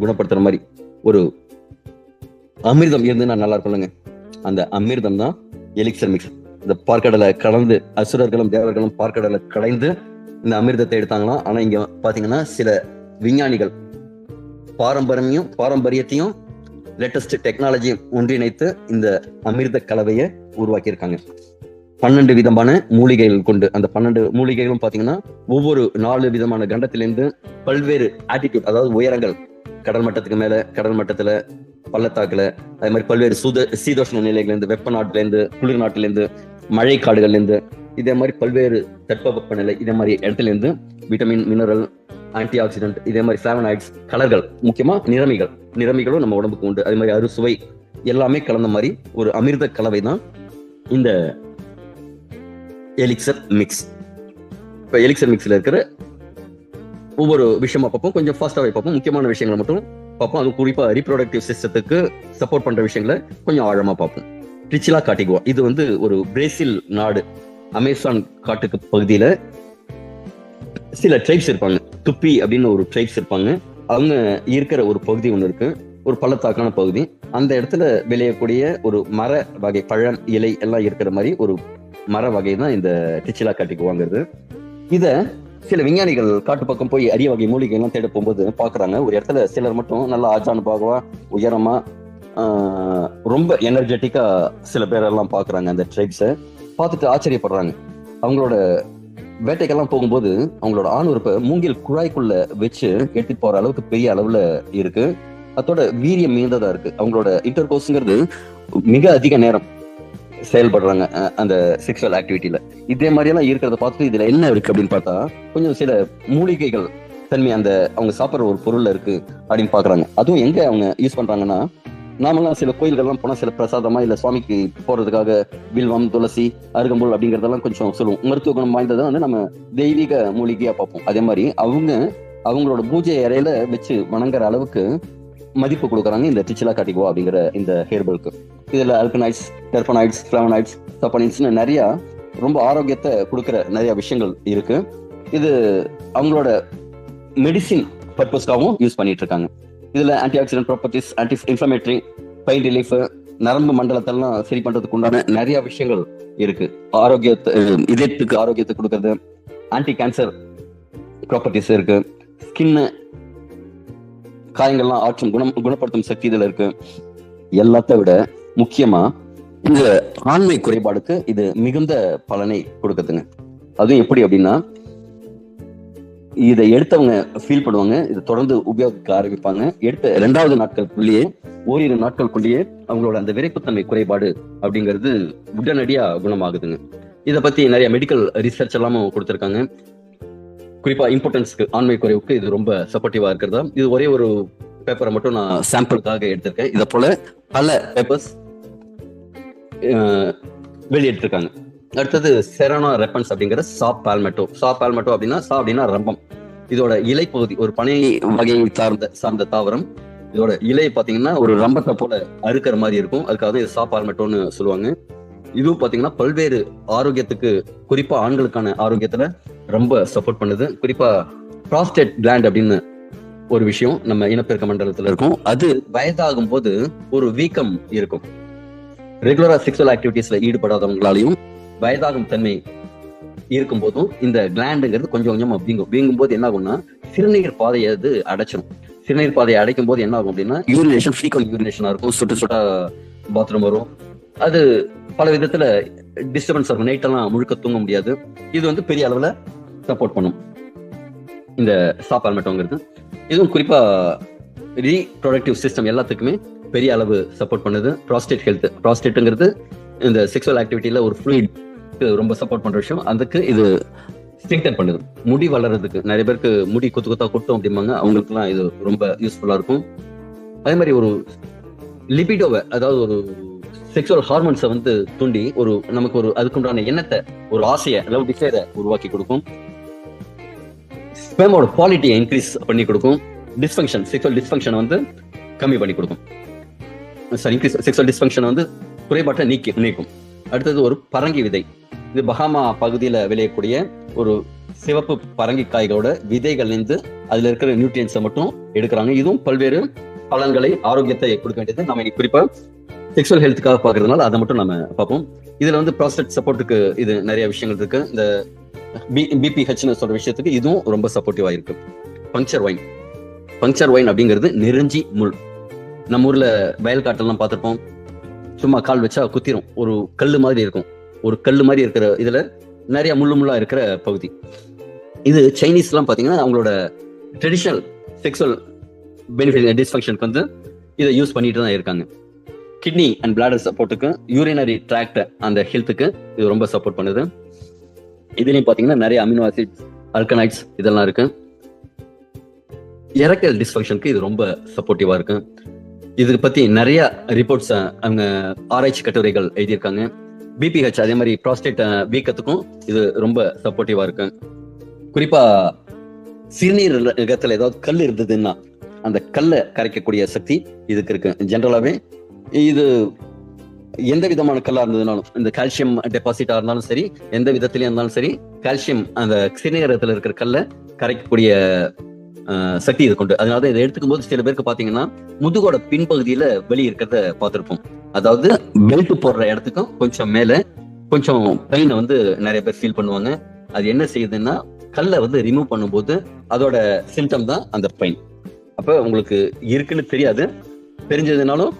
குணப்படுத்துற மாதிரி ஒரு அமிர்தம் இருந்து நான் நல்லா இருக்கும்லங்க. அந்த அமிர்தம் தான் எலிக்சர் மிக்ஸ் இந்த பார்க்கடலை கலந்து அசுரர்களும் தேவர்களும் பார்க்கடலை கலைந்து இந்த அமிர்தத்தை எடுத்தாங்களாம். ஆனா இங்க பாத்தீங்கன்னா சில விஞ்ஞானிகள் பாரம்பரியமும் பாரம்பரியத்தையும் லேட்டஸ்ட் டெக்னாலஜியும் ஒன்றிணைத்து இந்த அமிர்த கலவையை உருவாக்கியிருக்காங்க. பன்னெண்டு விதமான மூலிகைகள் கொண்டு அந்த பன்னெண்டு மூலிகைகளும் பாத்தீங்கன்னா ஒவ்வொரு நாலு விதமான கண்டத்திலிருந்து பல்வேறு ஆட்டிடியூட் அதாவது உயரங்கள் கடல் மட்டத்துக்கு மேல கடல் மட்டத்துல பள்ளத்தாக்குல அதே மாதிரி பல்வேறு சுத சீதோஷ்ண நிலைகள்ல இருந்து வெப்ப நாட்டுலேருந்து குளிர் நாட்டிலேருந்து மழை காடுகள்லேருந்து இதே மாதிரி பல்வேறு தட்பவெப்ப நிலை இதே மாதிரி இடத்துல இருந்து விட்டமின் மினரல் ஆன்டி ஆக்சிடென்ட் இதே மாதிரி ஃபிளாவனாய்ட்ஸ் கலர்கள் முக்கியமா நிறமிகள். நிறமிகளும் நம்ம உடம்புக்கு உண்டு. அதே மாதிரி அறுசுவை எல்லாமே கலந்த மாதிரி ஒரு அமிர்த கலவை தான் இந்த எலிக்சர் மிக்ஸ் இப்போ எலிக்சர் மிக்ஸில் இருக்கிற ஒவ்வொரு விஷயமா பார்ப்போம். கொஞ்சம் ஃபாஸ்ட்டாகவே பார்ப்போம். முக்கியமான விஷயங்களை மட்டும் பார்ப்போம். அது குறிப்பாக ரீப்ரொடக்டிவ் சிஸ்டத்துக்கு சப்போர்ட் பண்ணுற விஷயங்களை கொஞ்சம் ஆழமாக பார்ப்போம். ட்ரிச்சிலா காட்டிகுவா இது வந்து ஒரு பிரேசில் நாடு. அமேசான் காட்டுக்கு பகுதியில் சில ட்ரைப்ஸ் இருப்பாங்க. துப்பி அப்படின்னு ஒரு ட்ரைப்ஸ் இருப்பாங்க. அவங்க இருக்கிற ஒரு பகுதி ஒன்று இருக்கு. ஒரு பள்ளத்தாக்கான பகுதி. அந்த இடத்துல விளையக்கூடிய ஒரு மர வகை பழம் இலை எல்லாம் இருக்கிற மாதிரி ஒரு மர வகை தான் இந்த டிச்சிலா காட்டிக்குவாங்கிறது இதை சில விஞ்ஞானிகள் காட்டு பக்கம் போய் அரிய வகை மூலிகை எல்லாம் தேட போகும்போது பாக்குறாங்க ஒரு இடத்துல சிலர் மட்டும் நல்லா ஆஜானு பாகவா உயரமா ரொம்ப எனர்ஜெட்டிக்கா சில பேரெல்லாம் பாக்குறாங்க அந்த ட்ரைப்ஸை பார்த்துட்டு ஆச்சரியப்படுறாங்க. அவங்களோட வேட்டைக்கெல்லாம் போகும்போது அவங்களோட ஆண் உறுப்பை மூங்கில் குழாய்க்குள்ள வச்சு எடுத்துட்டு போற அளவுக்கு பெரிய அளவுல இருக்கு. அதோட வீரியம் மிகுந்ததா இருக்கு. அவங்களோட இன்டர் கோர்ஸ்ங்கிறது மிக அதிக நேரம் செயல்படுறாங்க அந்த செக்ஷுவல் ஆக்டிவிட்டியில இதே மாதிரி எல்லாம் இருக்கிறத பார்த்துட்டு இதுல என்ன இருக்கு அப்படின்னு பார்த்தா கொஞ்சம் சில மூலிகைகள் தன்மை அந்த அவங்க சாப்பிடுற ஒரு பொருள்ல இருக்கு அப்படின்னு பாக்குறாங்க அதுவும் எங்க அவங்க யூஸ் பண்றாங்கன்னா நாமெல்லாம் சில கோயில்கள்லாம் போனா சில பிரசாதமா இல்ல சுவாமிக்கு போறதுக்காக வில்வம் துளசி அருகம்புல் அப்படிங்கறதெல்லாம் கொஞ்சம் சொல்லுவோம். மருத்துவ குணம் வாய்ந்ததை வந்து நம்ம தெய்வீக மூலிகையா பார்ப்போம். அதே மாதிரி அவங்க அவங்களோட பூஜை அறையில வச்சு வணங்குற அளவுக்கு மதிப்பு கொடுக்குறாங்க இந்த டிச்சிலா காட்டிகுவா அப்படிங்கிற இந்த ஹேர்பலுக்கு இதில் அல்கனைட்ஸ் டெர்பனைட்ஸ் ஃபிளவனைட்ஸ் சப்பனைட்ஸ்னு நிறைய ரொம்ப ஆரோக்கியத்தை கொடுக்குற நிறைய விஷயங்கள் இருக்கு. இது அவங்களோட மெடிசின் பர்பஸ்க்காகவும் யூஸ் பண்ணிட்டு இருக்காங்க. இதில் antioxidant properties anti inflammatory pain relief நரம்பு மண்டலத்தெல்லாம் சரி பண்றதுக்கு உண்டான நிறைய விஷயங்கள் இருக்கு. ஆரோக்கியத்தை இதயத்துக்கு ஆரோக்கியத்தை கொடுக்கறது ஆன்டி கேன்சர் ப்ராப்பர்ட்டிஸ் இருக்கு. ஸ்கின்னு காயங்கள்லாம் ஆற்றும் குணம் குணப்படுத்தும் சக்தி இதுல இருக்கு. எல்லாத்த விட முக்கியமா இந்த ஆண்மை குறைபாடுக்கு இது மிகுந்த பலனை கொடுக்குதுங்க. அதுவும் எப்படி அப்படின்னா இதை எடுத்தவங்க ஃபீல் பண்ணுவாங்க இதை தொடர்ந்து உபயோகிக்க ஆரம்பிப்பாங்க. எடுத்த ரெண்டாவது நாட்களுக்குள்ளேயே ஓரிரு நாட்களுக்குள்ளேயே அவங்களோட அந்த விரைப்புத்தன்மை குறைபாடு அப்படிங்கிறது உடனடியா குணமாகுதுங்க. இதை பத்தி நிறைய மெடிக்கல் ரிசர்ச் எல்லாமும் கொடுத்துருக்காங்க. குறிப்பா இம்பார்ட்டன்ஸ்க்கு ஆண்மை குறைவுக்கு இது ரொம்ப சப்போர்ட்டிவா இருக்கிறதா? இது ஒரே ஒரு பேப்பரை மட்டும் நான் சாம்பிளுக்காக எடுத்திருக்கேன். இதை போல பல பேப்பர்ஸ் வெளியிட்டிருக்காங்க. அடுத்தது செரானா ரெப்பன்ஸ் அப்படிங்கிற சா பால்மெட்டோ சா பால்மெட்டோ அப்படின்னா சா அப்படின்னா ரம்பம். இதோட இலை பகுதி ஒரு பனை வகையை சார்ந்த சார்ந்த தாவரம். இதோட இலை பாத்தீங்கன்னா ஒரு ரம்பத்தை போல அறுக்கிற மாதிரி இருக்கும். அதுக்காக தான் இது சா பால்மெட்டோன்னு சொல்லுவாங்க. இதுவும் பாத்தீங்கன்னா பல்வேறு ஆரோக்கியத்துக்கு குறிப்பா ஆண்களுக்கான ஆரோக்கியத்துல ரொம்ப சப்போர்ட் பண்ணுது. குறிப்பா ப்ராஸ்டேட் கிளாண்ட் அப்படின்னு ஒரு விஷயம் நம்ம இனப்பெருக்க மண்டலத்துல இருக்கும். அது வயதாகும் போது ஒரு வீக்கம் இருக்கும். ரெகுலரா செக்ஷுவல் ஆக்டிவிட்டீஸ்ல ஈடுபடாதவங்களாலையும் வயதாகும் தன்மை இருக்கும் போதும் இந்த கிளாண்டுங்கிறது கொஞ்சம் கொஞ்சமா வீங்கும். வீங்கும் போது என்ன ஆகும்னா சிறுநீர் பாதையை அது அடைச்சிடும் சிறுநீர் பாதையை அடைக்கும் போது என்ன ஆகும் அப்படின்னா யூரினேஷன் ஃப்ரீக்வன்ட் யூரினேஷனா இருக்கும். சுட்டு சுட்டா பாத்ரூம் வரும். அது பல விதத்துல டிஸ்டர்பன்ஸ் இருக்கும் நைட்டெல்லாம் முழுக்க தூங்க முடியாது. இது வந்து பெரிய அளவுல சப்போர்ட் பண்ணும். இந்த சாப்பால்மெட்டோங்கிறது இதுவும் குறிப்பா ரீப்ரொடக்டிவ் சிஸ்டம் எல்லாத்துக்குமே பெரிய அளவு சப்போர்ட் பண்ணுது. ப்ராஸ்டேட் ஹெல்த் ப்ராஸ்டேட்டுங்கிறது இந்த செக்ஷுவல் ஆக்டிவிட்டியில ஒரு ஃப்ளூயிட் ரொம்ப சப்போர்ட் பண்ற விஷயம். அதுக்கு இது ஸ்ட்ரெங்தன் பண்ணுது. முடி வளர்றதுக்கு. நிறைய பேருக்கு முடி கொத்து குத்தா கொட்டும் அப்படிம்பாங்க. அவங்களுக்குலாம் இது ரொம்ப யூஸ்ஃபுல்லா இருக்கும். அதே மாதிரி ஒரு லிபிடோவை அதாவது ஒரு செக்ஷுவல் ஹார்மோன்ஸை வந்து தூண்டி ஒரு நமக்கு ஒரு அதுக்குண்டான எண்ணத்தை ஒரு ஆசையை லவ் டிசைரை உருவாக்கி கொடுக்கும். ஸ்பேமோட குவாலிட்டியை இன்க்ரீஸ் பண்ணி கொடுக்கும். டிஸ்ஃபங்க்ஷன் செக்ஷுவல் டிஸ்ஃபங்க்ஷனை வந்து கம்மி பண்ணி கொடுக்கும். சாரி இன்க்ரீஸ் செக்ஷுவல் டிஸ்ஃபங்க்ஷனை வந்து குறைபாட்டை நீக்கி நீக்கும். அடுத்தது ஒரு பரங்கி விதை. இது பஹாமா பகுதியில் விளையக்கூடிய ஒரு சிவப்பு பரங்கி காய்களோட விதைகள் இருந்து அதுல இருக்கிற நியூட்ரியன்ஸை மட்டும் எடுக்கிறாங்க. இதுவும் பல்வேறு பலன்களை ஆரோக்கியத்தை கொடுக்க வேண்டியது. நம்ம இன்னைக்கு குறிப்பா செக்ஷுவல் ஹெல்த்துக்காக பார்க்கறதுனால அதை மட்டும் நம்ம பார்ப்போம். இதுல வந்து ப்ராஸ்டேட் சப்போர்ட்டுக்கு இது நிறைய விஷயங்கள் இருக்கு. இந்த பிபிஹெச்னு சொல்ற விஷயத்துக்கு இதுவும் ரொம்ப சப்போர்ட்டிவா இருக்கு பங்க்சர் ஒயின் பங்க்சர் ஒயின் அப்படிங்கிறது நெருஞ்சி முள். நம்ம ஊர்ல வயல் காட்டெல்லாம் சும்மா கால் வச்சா குத்திரும். ஒரு கல் மாதிரி இருக்கும். ஒரு கல் மாதிரி இருக்கிற இதுல நிறைய முள்ளு முள்ளா இருக்கிற பகுதி. இது சைனீஸ்லாம் பாத்தீங்கன்னா அவங்களோட ட்ரெடிஷனல் செக்ஸுவல் பெனிஃபிட் டிஸ்ஃபங்க்ஷனுக்கு வந்து இதை யூஸ் பண்ணிட்டு தான் இருக்காங்க. கிட்னி அண்ட் பிளாடர் சப்போர்ட்டுக்கு யூரினரி ட்ராக்ட் அந்த ஹெல்த்துக்கு இது ரொம்ப சப்போர்ட் பண்ணுது. இதுலயும் பாத்தீங்கன்னா நிறைய அமினோ ஆசிட்ஸ் அல்கனைட்ஸ் இதெல்லாம் இருக்கு. எரக்கல் டிஸ்ஃபங்க்ஷனுக்கு இது ரொம்ப சப்போர்ட்டிவா இருக்கு. இது பத்தி நிறைய ரிப்போர்ட்ஸ் அவங்க ஆராய்ச்சி கட்டுரைகள் எழுதியிருக்காங்க. பிபிஹெச் அதே மாதிரி ப்ராஸ்டேட் வீக்கத்துக்கும் இது ரொம்ப சப்போர்ட்டிவா இருக்கு. குறிப்பா சிறுநீரகத்துல ஏதாவது கல் இருந்ததுன்னா அந்த கல்லை கரைக்கக்கூடிய சக்தி இதுக்கு இருக்கு. ஜென்ரலாவே இது எந்த விதமான கல்லா இருந்ததுனாலும் இந்த கால்சியம் டெபாசிட்டா இருந்தாலும் சரி எந்த விதத்திலயும் இருந்தாலும் சரி கால்சியம் அந்த சிறுநீரகத்துல இருக்கிற கல்லை கரைக்கக்கூடிய சக்தி இது கொண்டு. அதனால இதை எடுத்துக்கும் போது சில பேருக்கு பாத்தீங்கன்னா முதுகோட பின்பகுதியில வெளி இருக்கிறத பார்த்திருப்போம். அதாவது பெல்ட் போடுற இடத்துக்கும் கொஞ்சம் மேல கொஞ்சம் பெயினை வந்து நிறைய பேர் ஃபீல் பண்ணுவாங்க. அது என்ன செய்யுதுன்னா கல்லை வந்து ரிமூவ் பண்ணும்போது அதோட சிம்டம் தான் அந்த பெயின் அப்ப உங்களுக்கு இருக்குன்னு தெரியாது. தெரிஞ்சதுனாலும்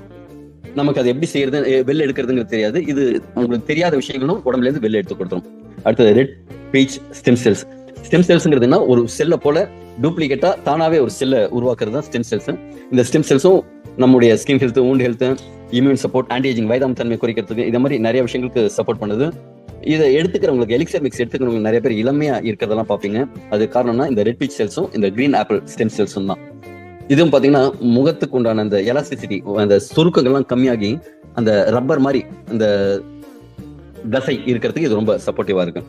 நமக்கு அது எப்படி செய்யறது வெளில எடுக்கிறதுங்கிறது தெரியாது. இது உங்களுக்கு தெரியாத விஷயங்களும் உடம்புல இருந்து வெளில எடுத்து கொடுத்துரும். அடுத்தது red peach stem cells stem செல்ஸ்ங்கிறதுனா ஒரு செல்லை போல டூப்ளிகேட்டா தானாவே ஒரு செல்லை உருவாக்குறது தான் ஸ்டெம் செல்ஸ் இந்த ஸ்டெம் செல்ஸும் நம்முடைய skin health wound health immune support anti ageing வயதாம் தன்மை குறைக்கிறதுக்கு இந்த மாதிரி நிறைய விஷயங்களுக்கு சப்போர்ட் பண்ணுது. இதை எடுத்துக்கிறவங்களுக்கு எலிக்சர் மிக்ஸ் எடுத்துக்கிறவங்களுக்கு நிறைய பேர் இளமையா இருக்கிறதெல்லாம் பார்ப்பீங்க. அது காரணம்னா இந்த ரெட் பீச் செல்ஸும் இந்த கிரீன் ஆப்பிள் ஸ்டெம் செல்ஸும் தான். இதுவும் பாத்தீங்கன்னா முகத்துக்கு உண்டான அந்த எலாஸ்டிசிட்டி அந்த சுருக்கங்கள்லாம் கம்மியாகி அந்த ரப்பர் மாதிரி அந்த தசை இருக்கிறதுக்கு இது ரொம்ப சப்போர்ட்டிவா இருக்கு.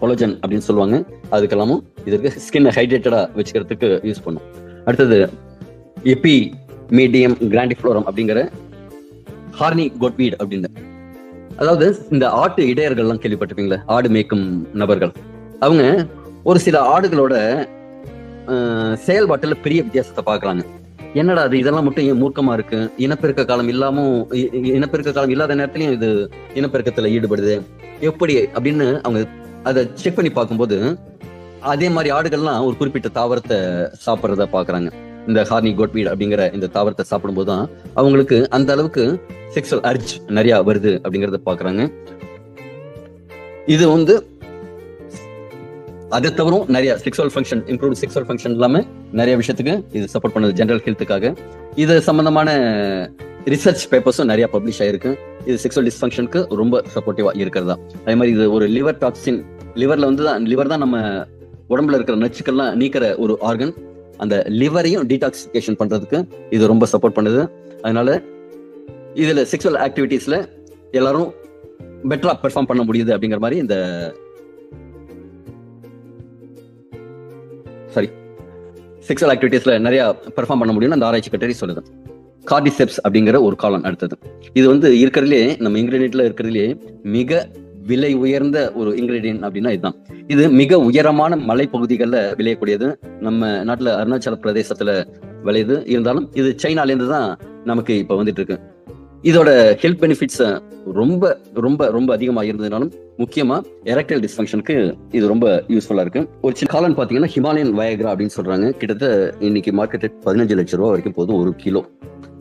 கொலஜன் அப்படின்னு சொல்லுவாங்க. அதுக்கெல்லாமும் இதற்கு ஸ்கின் ஹைட்ரேட்டடா வச்சுக்கிறதுக்கு யூஸ் பண்ணும். அடுத்தது எப்பி மீடியம் கிராண்டிஃப்ளோரம் அப்படிங்கிற ஹார்னி கோட்வீட் அப்படின்னு அதாவது இந்த ஆட்டு இடையர்கள்லாம் கேள்விப்பட்டிருப்பீங்களா ஆடு மேய்க்கும் நபர்கள். அவங்க ஒரு சில ஆடுகளோட செயல்பாட்டுல பெரிய வித்தியாசத்தை பார்க்கறாங்க என்னடா அது இதெல்லாம் மட்டும் ஏன் மூர்க்கமா இருக்கு? இனப்பெருக்க காலம் இல்லாமல் இ- இனப்பெருக்க காலம் இல்லாத நேரத்திலையும் இது இனப்பெருக்கத்துல ஈடுபடுது. எப்படி? அப்படின்னு அவங்க அதை செக் பண்ணி பார்க்கும்போது அதே மாதிரி ஆடுகள்லாம் ஒரு குறிப்பிட்ட தாவரத்தை சாப்பிட்றத பாக்குறாங்க இந்த ஹார்னி கோட்வீட் அப்படிங்கிற இந்த தாவரத்தை சாப்பிடும்போது தான் அவங்களுக்கு அந்த அளவுக்கு செக்ஸுவல் அர்ஜ் நிறைய வருது அப்படிங்கறத பாக்குறாங்க இது வந்து அது தவிரும் நிறைய sexual function improve sexual function இல்லாம நிறைய விஷயத்துக்கு இது சப்போர்ட் பண்ணுது ஜென்ரல் ஹெல்த்துக்காக இது சம்பந்தமான ரிசர்ச் பேப்பர்ஸும் நிறைய பப்ளிஷ் ஆயிருக்கு. இது செக்ஸுவல் டிஸ்ஃபங்க்ஷனுக்கு ரொம்ப சப்போர்ட்டிவா இருக்கிறதா. அதே மாதிரி இது ஒரு லிவர் டாக்ஸின் லிவர்ல வந்து தான் லிவர் தான் நம்ம உடம்புல இருக்கிற நச்சுக்கள்லாம் நீக்கிற ஒரு ஆர்கன் அந்த லிவரையும் டீடாக்சிஃபிகேஷன் பண்றதுக்கு இது ரொம்ப சப்போர்ட் பண்ணுது. அதனால இதுல செக்ஸுவல் ஆக்டிவிட்டீஸ்ல எல்லாரும் பெட்டரா பெர்ஃபார்ம் பண்ண முடியுது அப்படிங்கிற மாதிரி இந்த சாரி செக்ஸுவல் ஆக்டிவிட்டீஸ்ல நிறைய பெர்ஃபார்ம் பண்ண முடியும்னு அந்த ஆராய்ச்சி கட்டுரை சொல்லுது. கார்டிசெப்ஸ் அப்படிங்கிற ஒரு காலம் அடுத்தது. இது வந்து இருக்கிறதுலே நம்ம இன்கிரீடியன்ட்ல இருக்கிறதுலே மிக விலை உயர்ந்த ஒரு இன்கிரீடியன்ட் அப்படின்னா இதுதான். இது மிக உயரமான மலைப்பகுதிகளில் விளையக்கூடியது. நம்ம நாட்டில் அருணாச்சல பிரதேசத்துல விளையுது. இருந்தாலும் இது சைனால இருந்து தான் நமக்கு இப்போ வந்துட்டு இருக்கு. இதோட ஹெல்த் பெனிஃபிட்ஸ் ரொம்ப ரொம்ப ரொம்ப அதிகமாக இருந்ததுனாலும் முக்கியமா எரக்டைல் டிஸ்ஃபங்க்ஷனுக்கு இது ரொம்ப யூஸ்ஃபுல்லா இருக்கு. ஒரு சின்ன காலம் பாத்தீங்கன்னா ஹிமாலயன் வயக்ரா அப்படின்னு சொல்றாங்க. கிட்டத்தட்ட இன்னைக்கு மார்க்கெட் பதினஞ்சு லட்சம் ரூபா வரைக்கும் போதும் ஒரு கிலோ.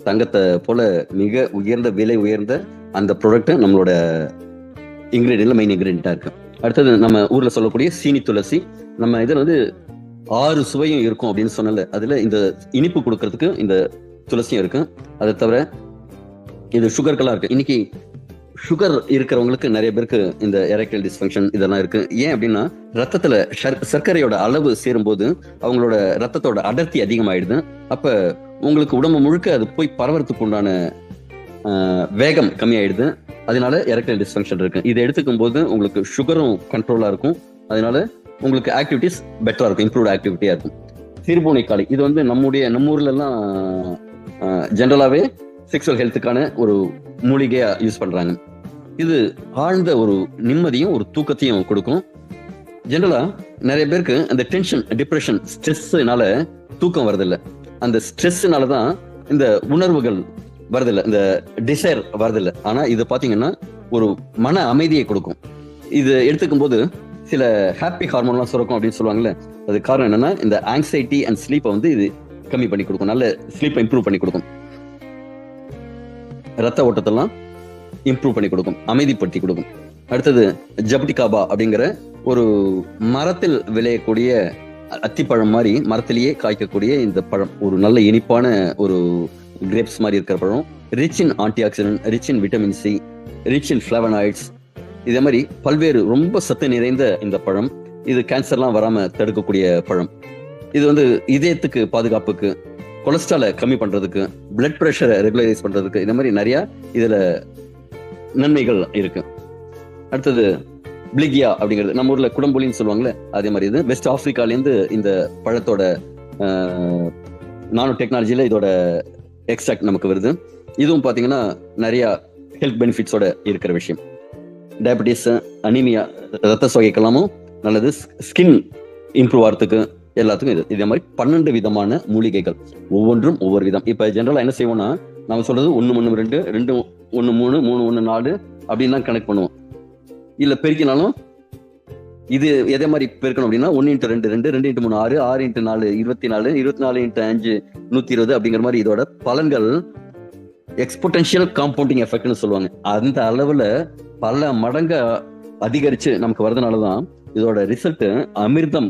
தங்கத்தை போல மிக உயர்ந்த விலை உயர்ந்த அந்த ப்ராடக்ட் நம்மளோட இன்கிரீடியன்ல மெயின் இன்கிரீடியண்டா இருக்கு. அடுத்தது நம்ம ஊர்ல சொல்லக்கூடிய சீனி துளசி. நம்ம இதில் வந்து ஆறு சுவையும் இருக்கும் அப்படின்னு சொன்னல அதுல இந்த இனிப்பு கொடுக்கறதுக்கு இந்த துளசியும் இருக்கு. அதை தவிர இது சுகர்க்கெல்லாம் இருக்கு. இன்னைக்கு சுகர் இருக்கிறவங்களுக்கு நிறைய பேருக்கு இந்த எரக்டைல் டிஸ்ஃபங்க்ஷன் இதெல்லாம் இருக்கு. ஏன் அப்படின்னா ரத்தத்துல சர்- சர்க்கரையோட அளவு சேரும்போது அவங்களோட ரத்தத்தோட அடர்த்தி அதிகமாயிடுது. அப்ப உங்களுக்கு உடம்பு முழுக்க அது போய் பரவறதுக்கு உண்டான வேகம் கம்மியாயிடுது. அதனால எரக்டைல் டிஸ்ஃபங்க்ஷன் இருக்கு. இதை எடுத்துக்கும் போது உங்களுக்கு சுகரும் கண்ட்ரோலா இருக்கும். அதனால உங்களுக்கு ஆக்டிவிட்டிஸ் பெட்டரா இருக்கும். இம்ப்ரூவ்ட் ஆக்டிவிட்டியா இருக்கும். சிறுபூனை காளி இது வந்து நம்முடைய நம்ம ஊர்ல எல்லாம் ஜென்ரலாவே செக்ஸுவல் ஹெல்த்துக்கான ஒரு மூலிகையா யூஸ் பண்றாங்க. இது ஆழ்ந்த ஒரு நிம்மதியும் ஒரு தூக்கத்தையும் கொடுக்கும். ஜென்ரலா நிறைய பேருக்கு அந்த டென்ஷன் டிப்ரெஷன் ஸ்ட்ரெஸ்னால தூக்கம் வரதில்ல அந்த ஸ்ட்ரெஸ்னால தான் இந்த உணர்வுகள் வரதில்ல இந்த டிசைர் வரதில்ல ஆனா இது பாத்தீங்கன்னா ஒரு மன அமைதியை கொடுக்கும். இது எடுத்துக்கும் போது சில ஹாப்பி ஹார்மோன்லாம் சுரக்கும் அப்படின்னு சொல்லுவாங்கல்ல அது காரணம் என்னன்னா இந்த ஆங்ஸைட்டி அண்ட் ஸ்லீப்பை வந்து இது கம்மி பண்ணி கொடுக்கும். நல்ல ஸ்லீப்பை இம்ப்ரூவ் பண்ணி கொடுக்கும். ரத்த ஓட்டத்தெல்லாம் இம்ப்ரூவ் பண்ணி கொடுக்கும் அமைதிப்படுத்தி கொடுக்கும். அடுத்தது ஜப்டிகாபா அப்படிங்கிற ஒரு மரத்தில் விளையக்கூடிய அத்திப்பழம் மாதிரி மரத்திலேயே காய்க்கக்கூடிய இந்த பழம். ஒரு நல்ல இனிப்பான ஒரு கிரேப்ஸ் மாதிரி இருக்கிற பழம். Rich in antioxidant rich in vitamin C rich in flavonoids இதே மாதிரி பல்வேறு ரொம்ப சத்து நிறைந்த இந்த பழம். இது கேன்சர்லாம் வராமல் தடுக்கக்கூடிய பழம். இது வந்து இதயத்துக்கு பாதுகாப்புக்கு கொலஸ்ட்ராலை கம்மி பண்றதுக்கு பிளட் ப்ரெஷரை ரெகுலரைஸ் பண்றதுக்கு இந்த மாதிரி நிறைய இதுல நன்மைகள் இருக்கு. அடுத்தது பிளிகியா அப்படிங்கிறது. நம்ம ஊர்ல குடம்புலின்னு சொல்லுவாங்களே அதே மாதிரி இது. வெஸ்ட் ஆஃப்ரிக்காலேருந்து இந்த பழத்தோட நானோ டெக்னாலஜியில இதோட எக்ஸ்ட்ராக்ட் நமக்கு வருது. இதுவும் பாத்தீங்கன்னா நிறைய ஹெல்த் பெனிஃபிட்ஸோட இருக்கிற விஷயம். டயபிட்டிஸ் அனிமியா ரத்த சோகைக்கெல்லாமும் நல்லது. ஸ்கின் இம்ப்ரூவ் ஆகிறதுக்கு எல்லாத்துக்கும் இது இதே மாதிரி பன்னெண்டு விதமான மூலிகைகள். ஒவ்வொன்றும் ஒவ்வொரு விதம். இப்ப ஜென்ரலா என்ன செய்வோம்னா நம்ம சொல்றது ஒன்று ஒன்று ரெண்டு ரெண்டு ஒன்று மூணு மூணு ஒன்று நாலு அப்படின்னு தான் கனெக்ட் பண்ணுவோம். இல்ல பெருக்கினாலும் இது எதே மாதிரி பெருக்கணும் அப்படின்னா ஒன்னு இன்ட்டு ரெண்டு ரெண்டு ரெண்டு இன்ட்டு மூணு ஆறு ஆறு இன்ட்டு நாலு இருபத்தி நாலு இருபத்தி நாலு இன்ட்டு அஞ்சு நூத்தி இருபது அப்படிங்கிற மாதிரி இதோட பலன்கள் எக்ஸ்பொட்டன்ஷியல் காம்பவுண்டிங் எஃபெக்ட்னு சொல்லுவாங்க. அந்த அளவுல பல மடங்க அதிகரிச்சு நமக்கு வரதுனாலதான் இதோட ரிசல்ட் அமிர்தம்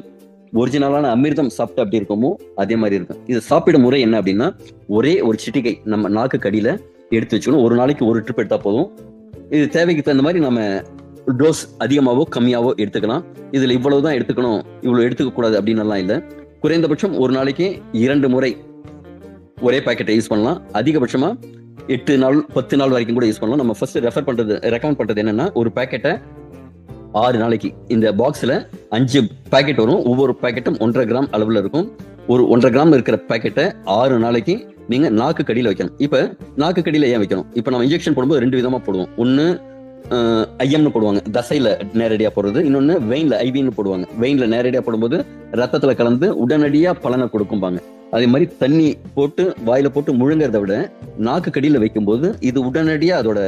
ஒரிஜினலான அமிர்தம் சாப்பிட்டு அப்படி இருக்குமோ அதே மாதிரி இருக்கும். இது சாப்பிடும் முறை என்ன அப்படின்னா ஒரே ஒரு சிட்டிகை நம்ம நாக்கு கடியில எடுத்து வச்சுக்கணும். ஒரு நாளைக்கு ஒரு ட்ரிப் எடுத்தா போதும். இது தேவைக்கு தகுந்த மாதிரி நம்ம டோஸ் அதிகமாவோ கம்மியாவோ எடுத்துக்கலாம். இதுல இவ்வளவுதான் எடுத்துக்கணும். இவ்வளவு எடுத்துக்க கூடாது அப்படின்னு எல்லாம் குறைந்தபட்சம் ஒரு நாளைக்கு இரண்டு முறை ஒரே பாக்கெட்டை யூஸ் பண்ணலாம். அதிகபட்சமா எட்டு நாள் பத்து நாள் வரைக்கும் கூட யூஸ் பண்ணலாம். நம்ம ஃபர்ஸ்ட் ரெஃபர் பண்றது ரெக்கமெண்ட் பண்றது என்னன்னா ஒரு பாக்கெட்டை ஆறு நாளைக்கு இந்த பாக்ஸ்ல அஞ்சு பேக்கெட் வரும். ஒவ்வொரு பாக்கெட்டும் ஒன்றரை கிராம் அளவுல இருக்கும். ஒரு ஒன்றரை கிராம் இருக்கிற பேக்கெட்டை ஆறு நாளைக்கு நீங்க நாக்கு கடியில வைக்கணும். இப்ப நாக்கு கடியில ஏன் வைக்கணும்? இப்ப நம்ம இன்ஜெக்ஷன் போடும்போது ரெண்டு விதமா போடுவோம். ஒன்னு ஐஎம்னு போடுவாங்க. தசையில நேரடியா போடுறது. இன்னொன்னு வெயின்ல ஐவின்னு போடுவாங்க. வெயின்ல நேரடியா போடும்போது ரத்தத்துல கலந்து உடனடியா பலனை கொடுக்கும்பாங்க. அதே மாதிரி தண்ணி போட்டு வாயில போட்டு முழுங்கிறத விட நாக்கு கடியில வைக்கும்போது இது உடனடியா அதோட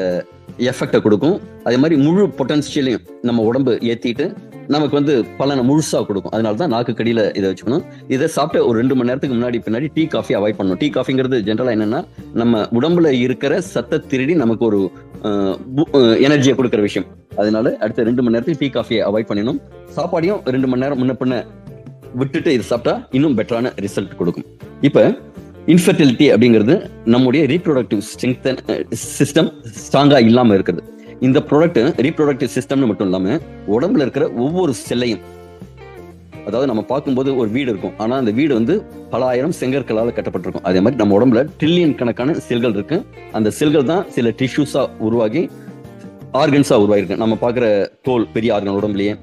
எஃபெக்டை கொடுக்கும். அதே மாதிரி முழு பொட்டன்ஷியலையும் நம்ம உடம்பு ஏற்றிட்டு நமக்கு வந்து பலனை முழுசாக கொடுக்கும். அதனால தான் நாக்கு கடியில் இதை வச்சுக்கணும். இதை சாப்பிட்டு ஒரு ரெண்டு மணி நேரத்துக்கு முன்னாடி பின்னாடி டீ காஃபி அவாய்ட் பண்ணணும். டீ காஃபிங்கிறது ஜென்ரலாக என்னன்னா நம்ம உடம்புல இருக்கிற சத்த திருடி நமக்கு ஒரு எனர்ஜியை கொடுக்குற விஷயம். அதனால அடுத்த ரெண்டு மணி நேரத்துக்கு டீ காஃபியை அவாய்ட் பண்ணணும் சாப்பாடையும் ரெண்டு மணி நேரம் முன்ன பின்ன விட்டுட்டு இது சாப்பிட்டா இன்னும் பெட்டரான ரிசல்ட் கொடுக்கும். இப்போ இன்ஃபர்டிலிட்டி அப்படிங்கிறது நம்முடைய ரீப்ரொடக்டிவ் ஸ்ட்ரென்த் சிஸ்டம் ஸ்ட்ராங்காக இல்லாமல் இருக்குது இந்த ப்ராடக்ட் ரீப்ரொடக்டிவ் சிஸ்டம்னு மட்டும் இல்லாமல் உடம்புல இருக்கிற ஒவ்வொரு செல்லையும் அதாவது நம்ம பார்க்கும்போது ஒரு வீடு இருக்கும். ஆனால் அந்த வீடு வந்து பல ஆயிரம் செங்கற்களால் கட்டப்பட்டிருக்கும். அதே மாதிரி நம்ம உடம்புல ட்ரில்லியன் கணக்கான செல்கள் இருக்கு. அந்த செல்கள் தான் சில டிஷ்யூஸாக உருவாகி ஆர்கன்ஸாக உருவாகிருக்கு நம்ம பார்க்குற தோல் பெரிய ஆர்கன் உடம்புலயே.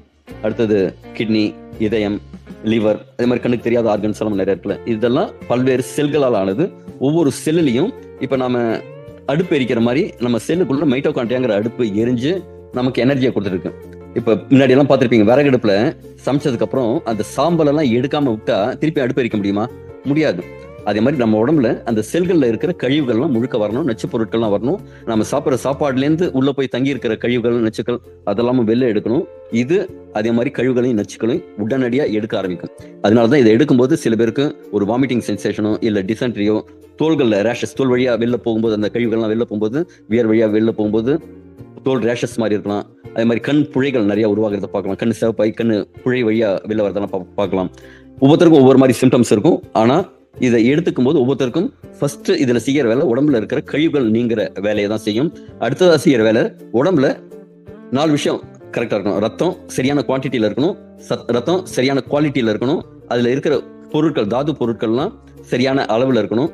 அடுத்தது கிட்னி இதயம் லிவர் அதே மாதிரி கண்ணுக்கு தெரியாத ஆர்கன்ஸ் எல்லாம் நிறைய இருக்குல்ல. இதெல்லாம் பல்வேறு செல்களால் ஆனது ஒவ்வொரு செல்லுலையும் இப்ப நாம அடுப்பு எரிக்கிற மாதிரி நம்ம செல்லுக்குள்ள மைட்டோகாண்டியாங்கிற அடுப்பு எரிஞ்சு நமக்கு எனர்ஜியை கொடுத்துருக்கு. இப்ப முன்னாடி எல்லாம் பார்த்துருப்பீங்க விறகு அடுப்புல சமைச்சதுக்கு அப்புறம் அந்த சாம்பல் எல்லாம் எடுக்காம விட்டா திருப்பி அடுப்பு எரிக்க முடியுமா? முடியாது. அதே மாதிரி நம்ம உடம்புல அந்த செல்கள்ல இருக்கிற கழிவுகள்லாம் முழுக்க வரணும் நச்சு பொருட்கள்லாம் வரணும். நம்ம சாப்பிட்ற சாப்பாடுல இருந்து உள்ள போய் தங்கி இருக்கிற கழிவுகள் நச்சுக்கள் அதெல்லாமும் வெளில எடுக்கணும். இது அதே மாதிரி கழிவுகளையும் நச்சுக்களையும் உடனடியாக எடுக்க ஆரம்பிக்கும். அதனாலதான் இதை எடுக்கும்போது சில பேருக்கு ஒரு வாமிட்டிங் சென்சேஷனோ இல்லை டிசென்ட்ரியோ தோள்களில் ரேஷஸ் தோல் வழியாக வெளில போகும்போது அந்த கழிவுகள்லாம் வெளில போகும்போது வியர் வழியாக வெளில போகும்போது தோல் ரேஷஸ் மாதிரி இருக்கலாம். அதே மாதிரி கண் புழைகள் நிறைய உருவாகிறத பார்க்கலாம். கண் சிவப்பாய் கண் புழை வழியாக வெளில வரதெல்லாம் பா- பார்க்கலாம். ஒவ்வொருத்தருக்கும் ஒவ்வொரு மாதிரி சிம்டம்ஸ் இருக்கும். ஆனால் இதை எடுத்துக்கும் போது ஒவ்வொருத்தருக்கும் ஃபர்ஸ்ட் இதுல செய்யற வேலை உடம்புல இருக்கிற கழிவுகள் நீங்கிற வேலையை தான் செய்யும். அடுத்ததா செய்யற வேலை உடம்புல நாலு விஷயம். கரெக்டா இருக்கணும். ரத்தம் சரியான குவான்டிட்டியில இருக்கணும். சத் ரத்தம் சரியான குவாலிட்டியில இருக்கணும். அதுல இருக்கிற பொருட்கள் தாது பொருட்கள்லாம் சரியான அளவுல இருக்கணும்.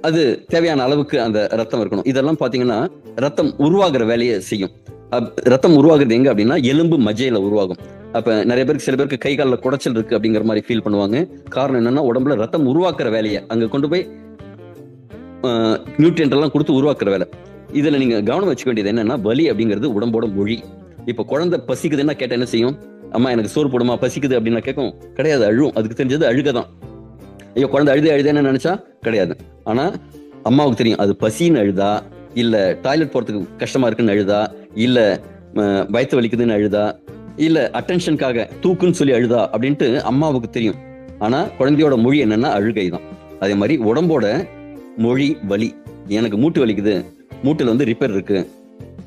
அது தேவையான அளவுக்கு அந்த ரத்தம் இருக்கணும். இதெல்லாம் பாத்தீங்கன்னா ரத்தம் உருவாகிற வேலையை செய்யும். அப்- ரத்தம் உருவாகுறது எங்க அப்படின்னா எலும்பு மஜையில உருவாகும். அப்ப நிறைய பேருக்கு சில பேருக்கு கை காலில் குடைச்சல் இருக்கு அப்படிங்கிற மாதிரி ஃபீல் பண்ணுவாங்க. காரணம் என்னன்னா உடம்புல ரத்தம் உருவாக்குற வேலையை அங்க கொண்டு போய் நியூட்ரியன்ட் எல்லாம் கொடுத்து உருவாக்குற வேலை. இதுல நீங்க கவனம் வச்சுக்க வேண்டியது என்னன்னா வலி அப்படிங்கிறது உடம்போட மொழி. இப்ப குழந்தை பசிக்குதுன்னா கேட்டா என்ன செய்யும்? அம்மா எனக்கு சோறு போடுமா? பசிக்குது அப்படின்னு கேட்கும் கிடையாது அழுவும். அதுக்கு தெரிஞ்சது அழுக தான் ஐயோ குழந்தை அழுதே அழுதேன்னு நினைச்சா? கிடையாது. ஆனா அம்மாவுக்கு தெரியும் அது பசின்னு அழுதா? இல்ல டாய்லெட் போறதுக்கு கஷ்டமா இருக்குன்னு அழுதா? இல்ல பயத்து வலிக்குதுன்னு அழுதா? இல்ல அட்டென்ஷனுக்காக தூக்குன்னு சொல்லி அழுதா? அப்படின்ட்டு அம்மாவுக்கு தெரியும். ஆனா குழந்தையோட மொழி என்னன்னா அழுகை தான் அதே மாதிரி உடம்போட மொழி வலி. எனக்கு மூட்டு வலிக்குது. மூட்டுல வந்து ரிப்பேர் இருக்கு.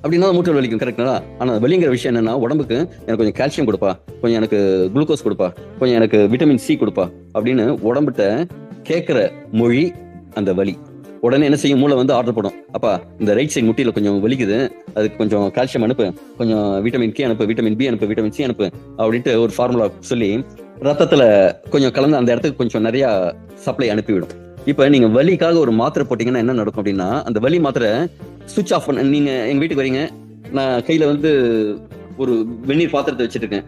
அப்படின்னா மூட்டல் வலிக்கும் கரெக்டா ஆனா வலிங்கிற விஷயம் என்னன்னா உடம்புக்கு எனக்கு கொஞ்சம் கால்சியம் கொடுப்பா. கொஞ்சம் எனக்கு குளுக்கோஸ் கொடுப்பா. கொஞ்சம் எனக்கு விட்டமின் சி கொடுப்பா. அப்படின்னு உடம்புட்ட கேட்கிற மொழி அந்த வலி. உடனே என்ன செய்யும்? மூளை வந்து ஆர்டர் போடும். அப்பா இந்த ரைட் சைடு முட்டியில கொஞ்சம் வலிக்குது. அதுக்கு கொஞ்சம் கால்சியம் அனுப்பு. கொஞ்சம் விட்டமின் கே அனுப்பு விட்டமின் பி அனுப்பு விட்டமின் சி அனுப்பு அப்படின்ட்டு ஒரு ஃபார்முலா சொல்லி ரத்தத்துல கொஞ்சம் கலந்து அந்த இடத்துக்கு கொஞ்சம் நிறைய சப்ளை அனுப்பிவிடும். இப்ப நீங்க வலிக்காக ஒரு மாத்திரை போட்டீங்கன்னா என்ன நடக்கும் அப்படின்னா அந்த வலி மாத்திரை சுவிட்ச் ஆஃப் பண்ண. நீங்க எங்க வீட்டுக்கு வரீங்க. நான் கையில வந்து ஒரு வெந்நீர் பாத்திரத்தை வச்சிட்டு இருக்கேன்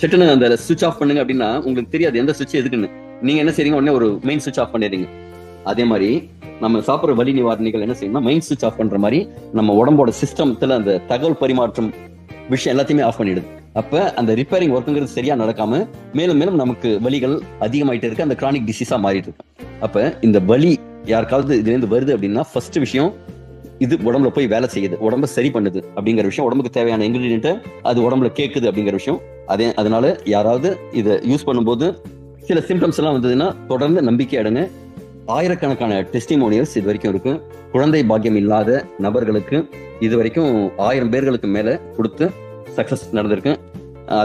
சட்டுன்னு அந்த சுவிட்ச் ஆஃப் பண்ணுங்க அப்படின்னா உங்களுக்கு தெரியாது. எந்த சுவிட்ச் எதுக்குன்னு. நீங்க என்ன செய்றீங்க? உடனே ஒரு மெயின் சுவிட்ச் ஆஃப் பண்ணிடுறீங்க. அதே மாதிரி நம்ம சாப்பிடுற வலி நிவாரணிகள் என்ன செய்யணும்னா மெயின் சுவிட்ச் ஆஃப் பண்ற மாதிரி நம்ம உடம்போட சிஸ்டத்துல அந்த தகவல் பரிமாற்றம் விஷயம் எல்லாத்தையுமே ஆஃப் பண்ணிடுது. அப்ப அந்த ரிப்பேரிங் ஒர்க்குங்கிறது சரியா நடக்காம மேலும் மேலும் நமக்கு வலிகள் அதிகமாயிட்டே இருக்கு. அந்த கிரானிக் டிசீஸா மாறிட்டு இருக்கு. அப்ப இந்த வலி யாருக்காவது இதுல இருந்து வருது அப்படின்னா ஃபர்ஸ்ட் விஷயம் இது உடம்புல போய் வேலை செய்யுது. உடம்ப சரி பண்ணுது அப்படிங்கிற விஷயம் உடம்புக்கு தேவையான இன்கிரீடியன்ட்டை அது உடம்புல கேட்குது அப்படிங்கிற விஷயம். அதே அதனால யாராவது இதை யூஸ் பண்ணும்போது சில சிம்டம்ஸ் எல்லாம் வந்ததுன்னா தொடர்ந்து நம்பிக்கை அடைங்க. ஆயிரக்கணக்கான டெஸ்டிமோனியல்ஸ் இது வரைக்கும் இருக்கு. குழந்தை பாக்கியம் இல்லாத நபர்களுக்கு இது வரைக்கும் ஆயிரம் பேர்களுக்கு மேல கொடுத்து சக்சஸ் நடந்திருக்கு. அதை